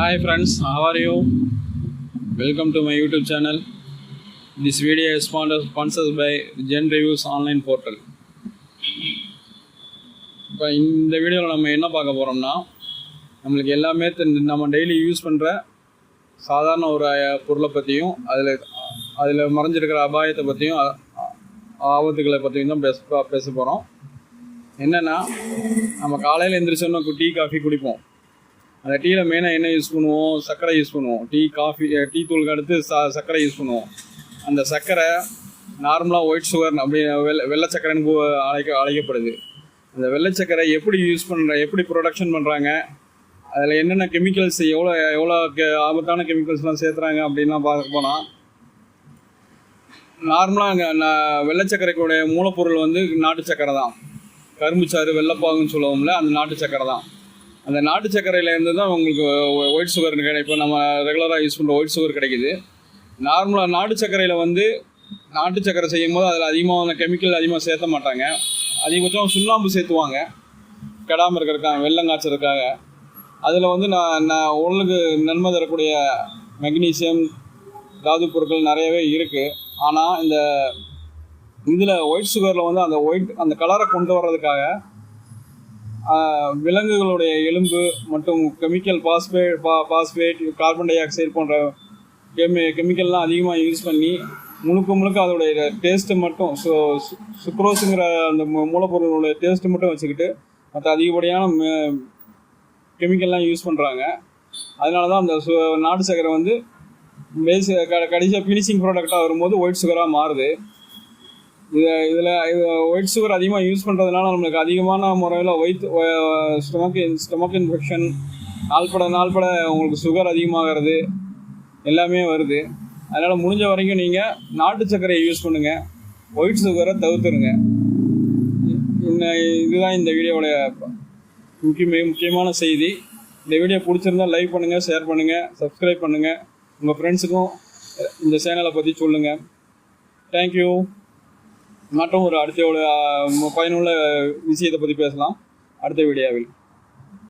Hi friends, how are you? Welcome to my YouTube channel. This video is sponsored Gen by Gen Reviews online portal. இப்போ இந்த வீடியோவில் நம்ம என்ன பார்க்க போகிறோம்னா நம்மளுக்கு எல்லாமே தெரிஞ்ச- நம்ம டெய்லி யூஸ் பண்ணுற சாதாரண ஒரு பொருளை பற்றியும் அதில் அதில் மறைஞ்சிருக்கிற அபாயத்தை பற்றியும் ஆபத்துக்களை ஆபத்துகளை பற்றியும் தான் பேச பேச போகிறோம் என்னென்னா நம்ம காலையில் எந்திரிச்சோன்னா டீ காஃபி குடிப்போம் அந்த டீயில் மெயினாக என்ன யூஸ் பண்ணுவோம்? சர்க்கரை யூஸ் பண்ணுவோம். டீ காஃபி டீ தூளுக்கு அடுத்து ச சர்க்கரை யூஸ் பண்ணுவோம். அந்த சர்க்கரை நார்மலாக ஒயிட் சுகர் அப்படி வெள்ளை வெள்ளை சர்க்கரைன்னு அழைக்க அழைக்கப்படுது. அந்த வெள்ளை சர்க்கரை எப்படி யூஸ் பண்ணுற எப்படி ப்ரொடக்ஷன் பண்ணுறாங்க அதில் என்னென்ன கெமிக்கல்ஸ் எவ்வளோ எவ்வளோ ஆபத்தான கெமிக்கல்ஸ்லாம் சேர்த்துறாங்க அப்படின்லாம் பார்க்க போனால் நார்மலாக அங்கே நான் வெள்ளை மூலப்பொருள் வந்து நாட்டு சக்கரை தான். கரும்பு சாறு வெள்ளைப்பாகுன்னு சொல்லுவோம்ல அந்த நாட்டு சக்கரை தான். அந்த நாட்டு சர்க்கரையில இருந்து தான் உங்களுக்கு ஒயிட் சுகர் கிடைக்கும். இப்போ நம்ம ரெகுலராக யூஸ் பண்ணுற ஒயிட் சுகர் கிடைக்குது. நார்மலாக நாட்டு சர்க்கரையில் வந்து நாட்டு சர்க்கரை செய்யும் போது அதில் அதிகமான கெமிக்கல் அதிகமாக சேர்த்த மாட்டாங்க. அதிகபட்சம் சுண்ணாம்பு சேர்த்துவாங்க. கெடாமல் இருக்கிறதுக்காக வெள்ளங்காய்ச்சறதுக்காக அதில் வந்து நான் நான் உடலுக்கு நன்மை தரக்கூடிய மெக்னீசியம் தாது பொருட்கள் நிறையவே இருக்குது ஆனால் இந்த இதில் ஒயிட் சுகரில் வந்து அந்த ஒயிட் அந்த கலரை கொண்டு வர்றதுக்காக விலங்குகளுடைய எலும்பு மற்றும் கெமிக்கல் பாஸ்பேட் பா பாஸ்பேட் கார்பன் டை ஆக்சைடு போன்ற கெமி கெமிக்கல்லாம் அதிகமாக யூஸ் பண்ணி முழுக்க முழுக்க அதோடைய டேஸ்ட்டு மட்டும் ஸோ சுக்ரோஸுங்கிற அந்த மூலப்பொருளுடைய டேஸ்ட்டு மட்டும் வச்சுக்கிட்டு மற்ற அதிகப்படியான கெமிக்கல்லாம் யூஸ் பண்ணுறாங்க அதனால தான் அந்த சு நாட்டு சர்க்கரை வந்து பேஸ் கடைசியாக ஃபினிஷிங் ப்ராடக்டாக வரும்போது ஒயிட் சுகராக மாறுது. இது இதில் இது ஒயிட் சுகர் அதிகமாக யூஸ் பண்ணுறதுனால நம்மளுக்கு அதிகமான முறையில் ஒயிட் ஸ்டொமக் ஸ்டொமக் இன்ஃபெக்ஷன் நாள்பட நாள்பட உங்களுக்கு சுகர் அதிகமாகிறது எல்லாமே வருது. அதனால் முடிஞ்ச வரைக்கும் நீங்கள் நாட்டு சர்க்கரையை யூஸ் பண்ணுங்கள் ஒயிட் சுகரை தவிர்த்துருங்க. இன்ன இதுதான் இந்த வீடியோடைய முக்கிய மிக முக்கியமான செய்தி. இந்த வீடியோ பிடிச்சிருந்தா லைக் பண்ணுங்கள் ஷேர் பண்ணுங்கள் சப்ஸ்கிரைப் பண்ணுங்கள் உங்கள் ஃப்ரெண்ட்ஸுக்கும் இந்த சேனலை பற்றி சொல்லுங்கள் தேங்க்யூ மற்றும் ஒரு அடுத்த ஒரு பயனுள்ள விஷயத்தை பற்றி பேசலாம். அடுத்த வீடியோவில்.